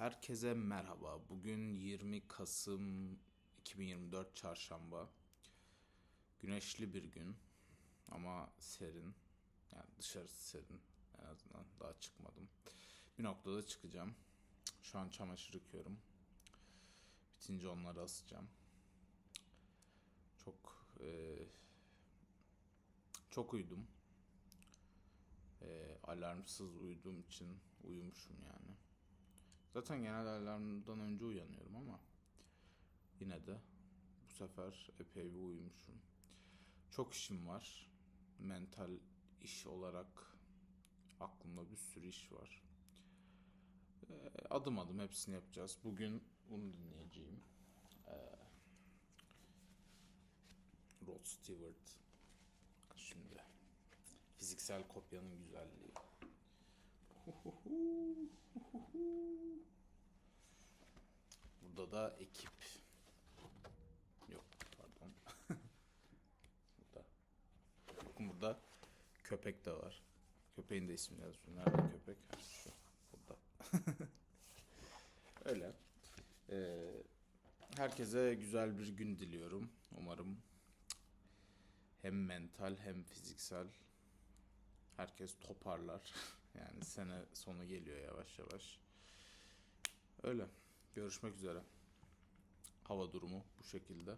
Herkese merhaba. Bugün 20 Kasım 2024 Çarşamba. Güneşli bir gün ama serin. Yani dışarısı serin. En azından daha çıkmadım. Bir noktada çıkacağım. Şu an çamaşır yıkıyorum. Bitince onları asacağım. Çok eee, çok uyudum. Eee, alarmsız uyuduğum için uyumuşum yani. Zaten genel alarmdan önce uyanıyorum ama yine de bu sefer epey bir uyumuşum. Çok işim var. Mental iş olarak aklımda bir sürü iş var. Ee, adım adım hepsini yapacağız. Bugün bunu dinleyeceğim. Ee, Rod Stewart. Şimdi fiziksel kopyanın güzelliği. Burada da ekip. Yok pardon. burada. Bakın burada köpek de var. Köpeğin de ismini yazıyor. Nerede köpek? Şu. Burada. Öyle. Ee, herkese güzel bir gün diliyorum. Umarım hem mental hem fiziksel herkes toparlar. Yani sene sonu geliyor yavaş yavaş. Öyle. Görüşmek üzere. Hava durumu bu şekilde.